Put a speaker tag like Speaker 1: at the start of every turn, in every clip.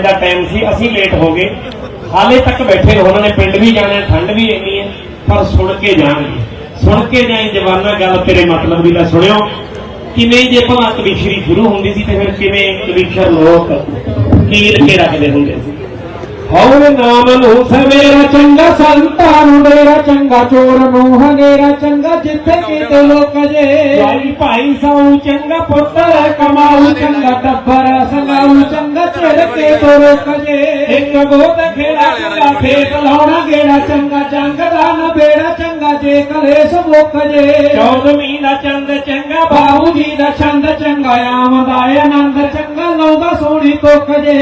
Speaker 1: ਦਾ time ਸੀ, ਅਸੀਂ late ਹੋ ਗਏ। ਹਾਲੇ ਤੱਕ ਬੈਠੇ ਰਹੋ, ਉਹਨਾਂ ਨੇ ਪਿੰਡ ਵੀ ਜਾਣਾ ਠੰਡ ਵੀ ਇੰਨੀ ਹੈ, ਪਰ ਸੁਣ ਕੇ ਜਾਣਗੇ। ਸੁਣ ਕੇ ਜਾਈ ਜਵਾਨਾ ਗੱਲ, ਤੇਰੇ ਮਤਲਬ ਦੀ ਤਾਂ ਸੁਣਿਓ। ਕਿਵੇਂ ਜੇ ਭਲਾ ਕਵੀਸ਼ਰੀ ਸ਼ੁਰੂ ਹੁੰਦੀ ਸੀ, ਤੇ ਫਿਰ ਕਿਵੇਂ ਕਵੀਸ਼ਰ ਲੋਕ ਕੀਲ ਕੇ ਰੱਖਦੇ ਹੁੰਦੇ ਸੀ?
Speaker 2: ਹਉ ਨਾਮ ਨੂੰ ਸਵੇਰਾ ਚੰਗਾ, ਸੰਤਾਂ ਨੂੰ ਡੇਰਾ ਚੰਗਾ, ਚੋਰ ਨੂੰ ਹਨੇਰਾ ਚੰਗਾ ਜਿੱਥੇ ਕਿਤੇ ਲੋਕ ਜੇ।
Speaker 1: ਭਾਈ
Speaker 2: ਭਾਈ ਸਾਉ ਚੰਗਾ ਪੁੱਤਰ ਕਮਾਉ ਚੰਗਾ ਟੱਬਰ ਸੰਗਾਉ ਚੰਗਾ ਚਿਰ ਕੇ ਤੋ ਰੋਕ ਜੇ। ਇੱਕ ਗੋਤ ਖੇੜਾ ਚੰਗਾ ਖੇਤ ਲਾਉਣਾ ਗੇੜਾ ਚੰਗਾ ਜੰਗ ਦਾ ਨਾ ਬੇੜਾ ਚੰਗਾ ਜੇ ਕਲੇਸ਼ ਮੁੱਕ ਜੇ।
Speaker 1: ਚੌਦਵੀਂ ਦਾ ਚੰਦ ਚੰਗਾ
Speaker 2: ਬਾਬੂ ਜੀ ਦਾ ਛੰਦ ਚੰਗਾ ਆਮਦਾ ਆਨੰਦ ਚੰਗਾ ਲਾਉਂਦਾ ਸੋਹਣੀ ਤੁੱਕ ਜੇ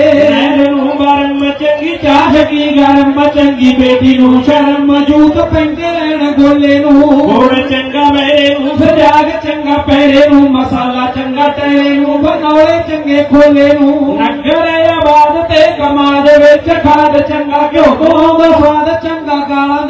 Speaker 1: ਚੰਗੀ
Speaker 2: ਚਾਹ ਕੀ ਗਰਮ ਚੰਗੀ ਬੇਟੀ ਨੂੰ ਸ਼ਰਮ ਜੂਤ ਪੈਂਦੇ ਰਹਿਣ ਗੋਲੇ ਨੂੰ।
Speaker 1: ਗੁੜ ਚੰਗਾ ਮੇਰੇ ਨੂੰ।
Speaker 2: ਸਜਾਗ ਚੰਗਾ ਪਹਿਰੇ ਨੂੰ ਮਸਾਲਾ ਚੰਗਾ ਟੈਰੇ ਨੂੰ ਬਣਾਉਲੇ ਚੰਗੇ ਖੋਲੇ ਨੂੰ। ਨਗਰ ਆਬਾਦ ਤੇ ਕਮਾਦ ਵਿੱਚ ਖਾਦ ਚੰਗਾ ਘਿਓ ਤੋਂ ਦਾ ਸਵਾਦ ਚੰਗਾ ਗਾਲਾਂ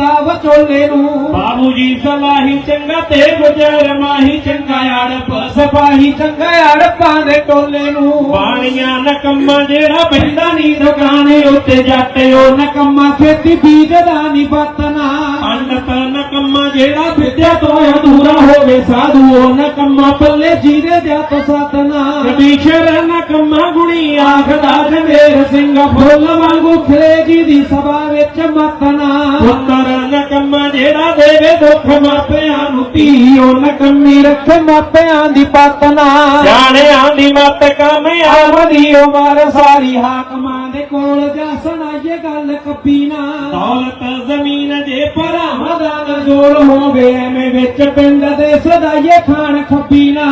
Speaker 2: ਦਾ ਵਿਚੋਲੇ ਨੂੰ।
Speaker 1: ਬਾਬੂ ਜੀ ਸਲਾਹੀ ਚੰਗਾ ਤੇ ਗੁਜਰ ਮਾਹੀ ਚੰਗਾ
Speaker 2: ਅੜਪ ਸਪਾਹੀ ਚੰਗਾ ਅੜਪਾਂ ਦੇ ਟੋਲੇ ਨੂੰ।
Speaker 1: ਬਾਣੀਆਂ ਨਕਮਾ ਜਿਹੜਾ
Speaker 2: ਪੈਂਦਾ ਨੀ ਦੁਕਾਨੇ ਉੱਤੇ ਜੱਟ ਉਹ ਨਕਮਾ ਖੇਤੀ ਬੀਜਦਾ ਨੀ ਬਤਨਾ
Speaker 1: ਪੰਡਤ ਨਕਮਾ ਜਿਹੜਾ
Speaker 2: ਵਿਦਿਆ ਤੋਂ ਅਧੂਰਾ ਹੋਵੇ ਸਾਧੂ ਉਹ ਨਕਮਾ ਪੱਲੇ ਜੀਰੇ ਦਿਆ ਤੋਂ ਸਤਨਾ
Speaker 1: ਕਬੀਸ਼ਰ ਨਕਮਾ ਗੁਣੀ
Speaker 2: ਆਖਦਾ ਜਮੇਰ ਸਿੰਘ ਫੁੱਲ ਵਾਂਗੂ ਖਿਲੇ ਜੀ ਦੀ ਸਭਾ ਵਿੱਚ ਮਤਨਾ।
Speaker 1: ਪੁੱਤਰ ਜਿਹੜਾ ਦੇਵੇ ਦੁੱਖ
Speaker 2: ਮਾਪਿਆਂ ਨੂੰ ਧੀ ਉਹ ਨਕਮੀ ਰੱਖ ਮਾਪਿਆਂ ਦੀ ਪਤਨਾ।
Speaker 1: ਜਾਣਿਆਂ ਦੀ ਮਤ ਕਾਮਯਾਬ
Speaker 2: ਆਵਦੀ ਉਮਰ ਸਾਰੀ ਹਾਕਮਾਂ ਦੇ ਕੋਲ ਜਾ ਸੁਣਾਈਏ ਗੱਲ ਕੱਪੀ ਨਾ
Speaker 1: ਦੌਲਤ ਜ਼ਮੀਨ ਜੇ
Speaker 2: ਭਰਾਵਾਂ ਦਾ ਨਾ ਜੋੜ ਹੋਵੇ ਐਵੇਂ ਵਿੱਚ ਪਿੰਡ ਦੇ ਸਦਾਈਏ ਖਾਣ ਖੱਬੀ ਨਾ